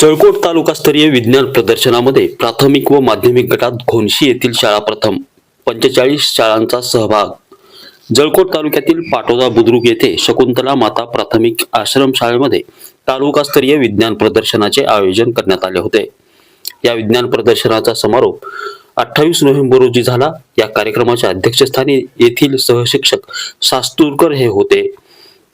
जळकोट तालुकास्तरीय विज्ञान प्रदर्शनामध्ये प्राथमिक व माध्यमिक गटात घोणशी येथील शाळा प्रथम पंचेचाळीस शाळांचा सहभाग. जळकोट तालुक्यातील पाटोदा बुद्रुक येथे शकुंतला माता प्राथमिक आश्रम शाळेमध्ये तालुकास्तरीय विज्ञान प्रदर्शनाचे आयोजन करण्यात आले होते. या विज्ञान प्रदर्शनाचा समारोप अठ्ठावीस नोव्हेंबर रोजी झाला. या कार्यक्रमाच्या अध्यक्षस्थानी येथील सहशिक्षक सास्तूरकर हे होते.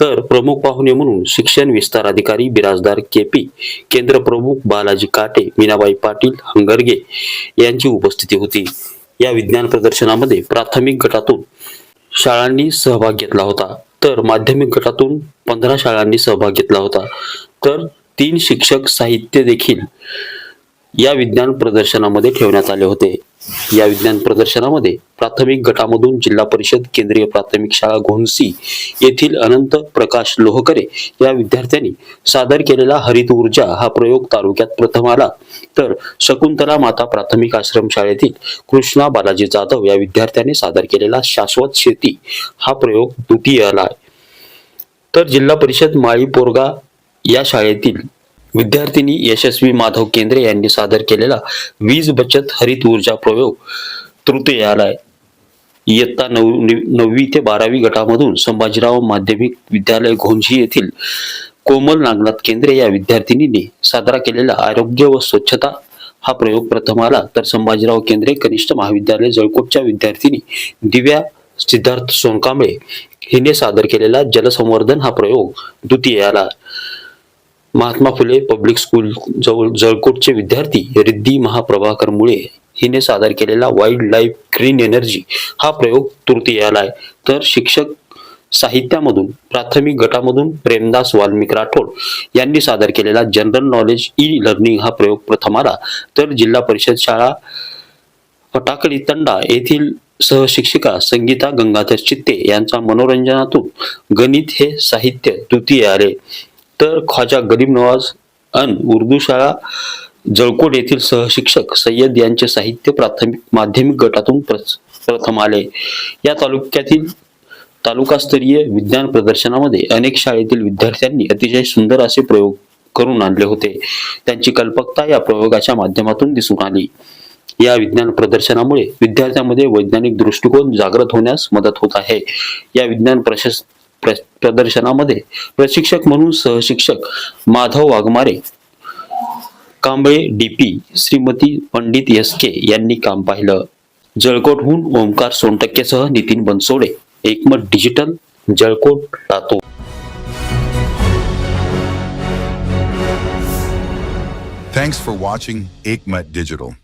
तर प्रमुख पाहुणे म्हणून शिक्षण विस्तार अधिकारी बिराजदार के पी केंद्र प्रमुख बालाजी काटे मीनाबाई पाटील हंगरगे यांची उपस्थिती होती. या विज्ञान प्रदर्शनामध्ये प्राथमिक गटातून शाळांनी सहभाग घेतला होता. तर माध्यमिक गटातून पंधरा शाळांनी सहभाग घेतला होता. तर तीन शिक्षक साहित्य देखील या विज्ञान प्रदर्शनामध्ये ठेवण्यात आले होते. या विज्ञान प्रदर्शनामध्ये प्राथमिक गटामधून जिल्हा परिषद केंद्रीय प्राथमिक शाळा घोणसी येथील अनंत प्रकाश लोहकरे या विद्यार्थ्यांनी सादर केलेला हरित ऊर्जा हा प्रयोग तालुक्यात प्रथम आला. तर शकुंतला माता प्राथमिक आश्रम शाळेतील कृष्णा बालाजी जाधव या विद्यार्थ्याने सादर केलेला शाश्वत शेती हा प्रयोग द्वितीय आला तर जिल्हा परिषद माळी पोरगा या शाळेतील विद्यार्थिनी यशस्वी माधव केंद्रे यांनी सादर केलेला वीज बचत हरित ऊर्जा प्रयोग तृतीय आलाय इयत्ता नऊ नववी ते बारावी गटामधून संभाजीराव माध्यमिक विद्यालय घोंशी येथील कोमल नागनाथ केंद्रे या विद्यार्थिनींनी साजरा केलेला आरोग्य व स्वच्छता हा प्रयोग प्रथम आला तर संभाजीराव केंद्रे कनिष्ठ महाविद्यालय जळकोटच्या विद्यार्थिनी दिव्या सिद्धार्थ सोनकांबळे हिने सादर केलेला जलसंवर्धन हा प्रयोग द्वितीय आला महात्मा फुले पब्लिक स्कूल जवळ जळकोटचे विद्यार्थी रिद्धी महाप्रभाकर मुळे हिने सादर केलेला वाईल्ड लाईफ ग्रीन एनर्जी हा प्रयोग तृतीय आहे. तर शिक्षक साहित्यामधून प्राथमिक गटामधून प्रेमदास वाल्मिक राठोड यांनी सादर केलेला जनरल नॉलेज ई लर्निंग हा प्रयोग प्रथम आला तर जिल्हा परिषद शाळा फटाकडी तंडा येथील सहशिक्षिका संगीता गंगाधर चित्ते यांचा मनोरंजनातून गणित हे साहित्य द्वितीय आले तर ख्वाजा गरीब नवाज अन उर्दू शाळा जळकोट येथील सहशिक्षक सय्यद यांचे साहित्य प्राथमिक माध्यमिक गटातून प्र- प्रथम आले. या तालुक्यातील तालुकास्तरीय विज्ञान प्रदर्शनामध्ये अनेक शाळेतील विद्यार्थ्यांनी अतिशय सुंदर असे प्रयोग करून आणले होते. त्यांची कल्पकता या प्रयोगाच्या माध्यमातून दिसून आली. या विज्ञान प्रदर्शनामुळे विद्यार्थ्यांमध्ये वैज्ञानिक दृष्टिकोन जागृत होण्यास मदत होत आहे. या विज्ञान प्रशस प्रदर्शनामध्ये प्रशिक्षक म्हणून सहशिक्षक Madhav Waghmare Kamble DP Shrimati Pandit S K यांनी काम पाहिलं जळकोटहून Omkar सोनटक्केसह Nitin Bansode Ekmat digital Jalkot Latur Thanks for watching Aikmat Digital.